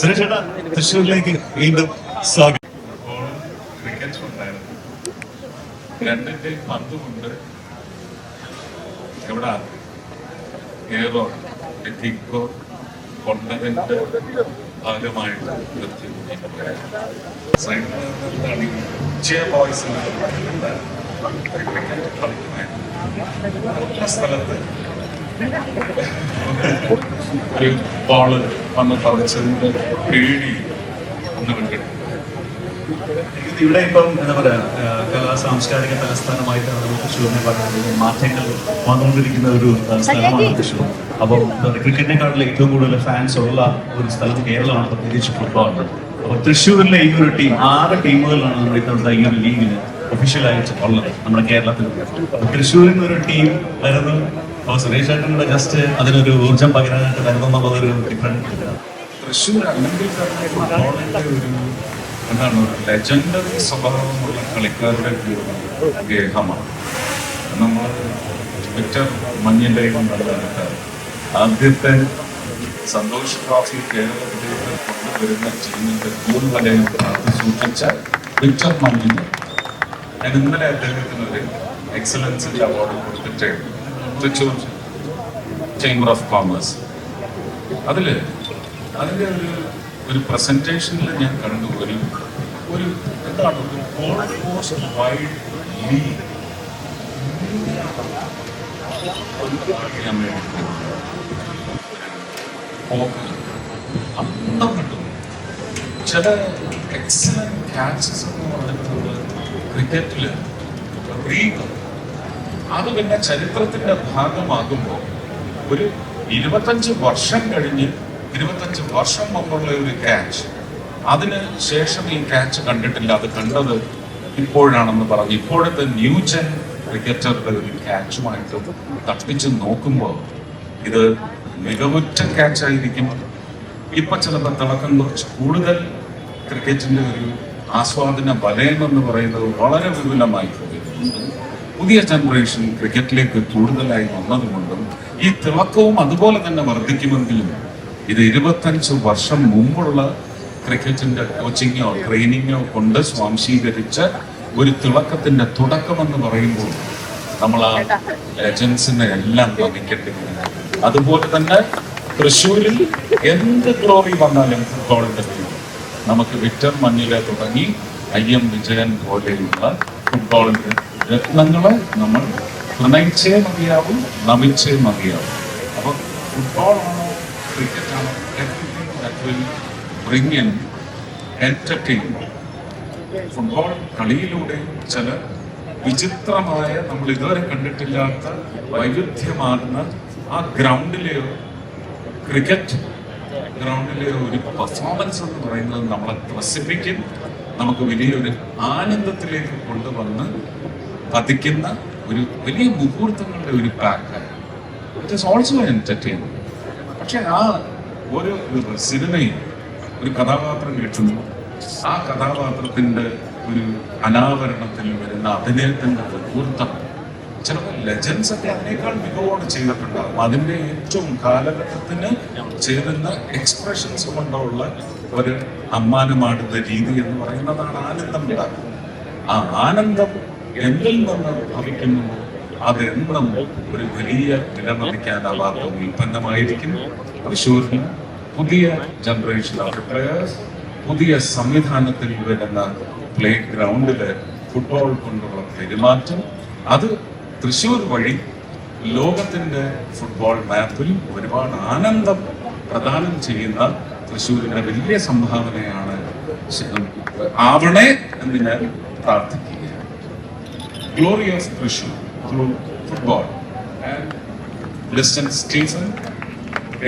സുരേഷേട്ടാ തൃശ്ശൂരിലേക്ക് വീണ്ടും സ്വാഗതം. ക്രിക്കറ്റും ഉണ്ടായിരുന്നു. രണ്ടിന്റെ പന്തുമുണ്ട് എവിടെ ഏറോ എത്തിക്കോ കൊണ്ടതിന്റെ ഭാഗമായിട്ട് ബോയ്സ് ക്രിക്കറ്റ് കളിക്കുമായിരുന്നു. സ്ഥലത്ത് ഒരു വന്ന് പറിച്ചതിന്റെ പേടി ഒന്ന് ഇവിടെ ഇപ്പം എന്താ പറയാ കലാ സാംസ്കാരിക തലസ്ഥാനമായിട്ടാണ് നമുക്ക് തൃശ്ശൂരിനെ പറയുന്നത്. മാറ്റങ്ങൾ വന്നുകൊണ്ടിരിക്കുന്ന ഒരു സ്ഥലമാണ് തൃശ്ശൂർ അപ്പം ക്രിക്കറ്റിനെക്കാട്ടിൽ ഏറ്റവും കൂടുതൽ ഫാൻസ് ഉള്ള ഒരു സ്ഥലം കേരളമാണ് പ്രത്യേകിച്ച് ഫുട്ബോൾ അപ്പൊ തൃശ്ശൂരിലെ ഈ ഒരു ടീം ആറ് ടീമുകളാണ് നമ്മുടെ ഇത്തവണത്തെ ഈ ഒരു ലീഗിന് ഒഫീഷ്യലായിട്ട് ഉള്ളത്. നമ്മുടെ കേരളത്തിൽ. തൃശ്ശൂരിൽ നിന്ന് ഒരു ടീം വരുന്നു. അപ്പോൾ സുരേഷ് ഏട്ടനോട് ജസ്റ്റ് അതിനൊരു ഊർജം പകരാനായിട്ട് വരുന്നു എന്നുള്ളതൊരു ഡിഫറെന്റ് തൃശ്ശൂർ അല്ലെങ്കിൽ ഒരു എന്താണ് ലെജൻഡറി സ്വഭാവമുള്ള കളിക്കാരുടെ ഒരു ഗേഹമാണ്. നമ്മൾ വിക്ടർ മഞ്ഞിന്റെയും കണ്ടിട്ട് ആദ്യത്തെ സന്തോഷ് ട്രോഫി കേരളത്തിലേക്ക് കൊണ്ടുവരുന്ന ടീമിന്റെ കൂടുതലും വലയം കാത്തു സൂക്ഷിച്ച വിക്ടർ മഞ്ഞിന് ഞാൻ ഇന്നലെ അദ്ദേഹത്തിന് ഒരു എക്സലൻസിന്റെ അവാർഡ് കൊടുത്തിട്ട് ചേംബർ ഓഫ് കോമേഴ്സ് അതിൽ അതിന്റെ ഒരു ഒരു പ്രസന്റേഷനിൽ ഞാൻ കണ്ടു. ഒരു ഒരു എന്താണ്? ഒരു വൈഡ് അന്തം കിട്ടും. ചില എക്സലന്റ് ക്യാച്ചസ് എന്ന് പറഞ്ഞിട്ടുള്ളത് റീഗ് അത് പിന്നെ ചരിത്രത്തിന്റെ ഭാഗമാകുമ്പോൾ ഒരു ഇരുപത്തഞ്ച് വർഷം കഴിഞ്ഞ് ഇരുപത്തഞ്ച് വർഷം മുമ്പുള്ള ഒരു ക്യാച്ച് അതിന് ശേഷം ഈ ക്യാച്ച് കണ്ടിട്ടില്ല. അത് കണ്ടത് ഇപ്പോഴാണെന്ന് പറഞ്ഞു. ഇപ്പോഴത്തെ ന്യൂ ജെൻ ക്രിക്കറ്ററുടെ ഒരു ക്യാച്ചുമായിട്ട് തട്ടിച്ച് നോക്കുമ്പോൾ ഇത് മികവുറ്റ ക്യാച്ചായിരിക്കും ഇപ്പൊ ചിലപ്പോൾ തിളക്കം കുറച്ച് കൂടുതൽ ക്രിക്കറ്റിന്റെ ഒരു ആസ്വാദന വലയം എന്ന് പറയുന്നത് വളരെ വിപുലമായി പുതിയ ജനറേഷൻ ക്രിക്കറ്റിലേക്ക് കൂടുതലായി വന്നതുകൊണ്ടും ഈ തിളക്കവും അതുപോലെ തന്നെ വർദ്ധിക്കുമെങ്കിലും ഇത് ഇരുപത്തഞ്ച് വർഷം മുമ്പുള്ള ക്രിക്കറ്റിന്റെ കോച്ചിങ്ങോ ട്രെയിനിങ്ങോ കൊണ്ട് സ്വാംശീകരിച്ച ഒരു തിളക്കത്തിന്റെ തുടക്കമെന്ന് പറയുമ്പോൾ നമ്മൾ ആ ലെജൻസിനെ എല്ലാം നമിക്കേണ്ടിയിരിക്കുന്നു അതുപോലെ തന്നെ തൃശ്ശൂരിൽ എന്ത് ഗ്ലോറി വന്നാലും ഫുട്ബോളിന്റെ നമുക്ക് വിക്ടർ മഞ്ഞിലെ തുടങ്ങി ഐ എം വിജയൻ പോലെയുള്ള ഫുട്ബോളിന്റെ രത്നങ്ങളെ നമ്മൾ പ്രണയിച്ചേ മതിയാവും നമിച്ചേ മതിയാവും. അപ്പൊ ഫുട്ബോളാണോ ക്രിക്കറ്റ് ആണോ ബ്രിങ് ഇൻ എന്റർടൈൻമെന്റ് ഫുട്ബോൾ കളിയിലൂടെ ചില വിചിത്രമായ നമ്മൾ ഇതുവരെ കണ്ടിട്ടില്ലാത്ത വൈവിധ്യമാർന്ന ആ ഗ്രൗണ്ടിലെയോ ക്രിക്കറ്റ് ഗ്രൗണ്ടിലെ ഒരു പെർഫോമൻസ് എന്ന് പറയുന്നത് നമ്മളെ ത്രസിപ്പിക്കും. നമുക്ക് വലിയൊരു ആനന്ദത്തിലേക്ക് കൊണ്ടുവന്ന് പതിക്കുന്ന ഒരു വലിയ മുഹൂർത്തങ്ങളുടെ ഒരു പാക്കായി ഇറ്റ് ഈസ് ഓൾസോ എന്റർടൈൻമെന്റ് പക്ഷെ ആ ഒരു സിനിമയും ഒരു കഥാപാത്രം കിട്ടുന്നു ആ കഥാപാത്രത്തിന്റെ ഒരു അനാവരണത്തിൽ വരുന്ന അഭിനയത്തിന്റെ മുഹൂർത്തം ചിലപ്പോൾ ലെജൻസ് ഒക്കെ അതിനേക്കാൾ മികവോടെ ചെയ്തിട്ടുണ്ടാകും അതിന്റെ ഏറ്റവും കാലഘട്ടത്തിന് ചേരുന്ന എക്സ്പ്രഷൻസ് കൊണ്ടുള്ള ഒരു അമ്മാനമാടുന്ന രീതി എന്ന് പറയുന്നതാണ് ആനന്ദം ഉണ്ടാക്കുന്നത് ആ ആനന്ദം എന്തിൽ നിന്ന് ഭവിക്കുന്നു അതെന്നും ഒരു വലിയ വിലമതിക്കാനാവാത്ത ഉൽപ്പന്നമായിരിക്കും. തൃശ്ശൂരിന് പുതിയ ജനറേഷൻ ഓഫ് പ്ലെയേഴ്സ് പുതിയ സംവിധാനത്തിൽ വരുന്ന പ്ലേ ഗ്രൗണ്ടിൽ ഫുട്ബോൾ കൊണ്ടുള്ള പെരുമാറ്റം അത് തൃശ്ശൂർ വഴി ലോകത്തിന്റെ ഫുട്ബോൾ മാപ്പിൽ ഒരുപാട് ആനന്ദം പ്രദാനം ചെയ്യുന്ന തൃശ്ശൂരിന്റെ വലിയ സംഭാവനയാണ് ആവണേ എന്ന് ഞാൻ പ്രാർത്ഥിക്കുകയാണ്. Glory of Thrissur through football Listin Stephen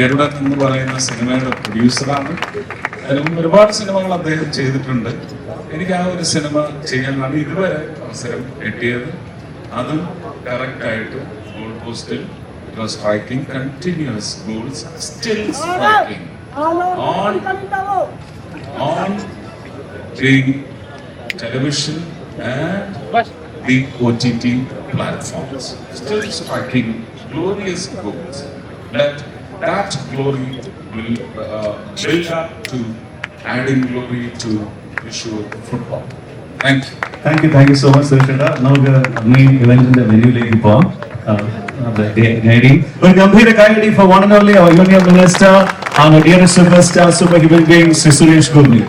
എരുടൻ എന്ന് പറയുന്ന സിനിമയുടെ പ്രൊഡ്യൂസറാണ് അതിന് മുമ്പ് ഒരുപാട് സിനിമകൾ അദ്ദേഹം ചെയ്തിട്ടുണ്ട്. എനിക്ക് ആ ഒരു സിനിമ ചെയ്യാനാണ് ഇതുവരെ അവസരം കിട്ടിയത്. അതും കറക്റ്റ് ആയിട്ട് ഗോൾ പോസ്റ്റിൽ striking continuous goals still striking on on the television and the OTT platforms. Still striking glorious goals. Let that glory will uh, build up to adding glory to Thrissur football. Thank you. Thank you thank you so much സുരേഷേട്ടാ നമുക്ക് main ഇവന്റിന്റെ വെന്യൂലേക്ക് പോവാം Uh, guiding ഒരു ഗംഭീര ഗൈഡി for one and only union minister our dearest superstar super human being Sri Suresh Gurni.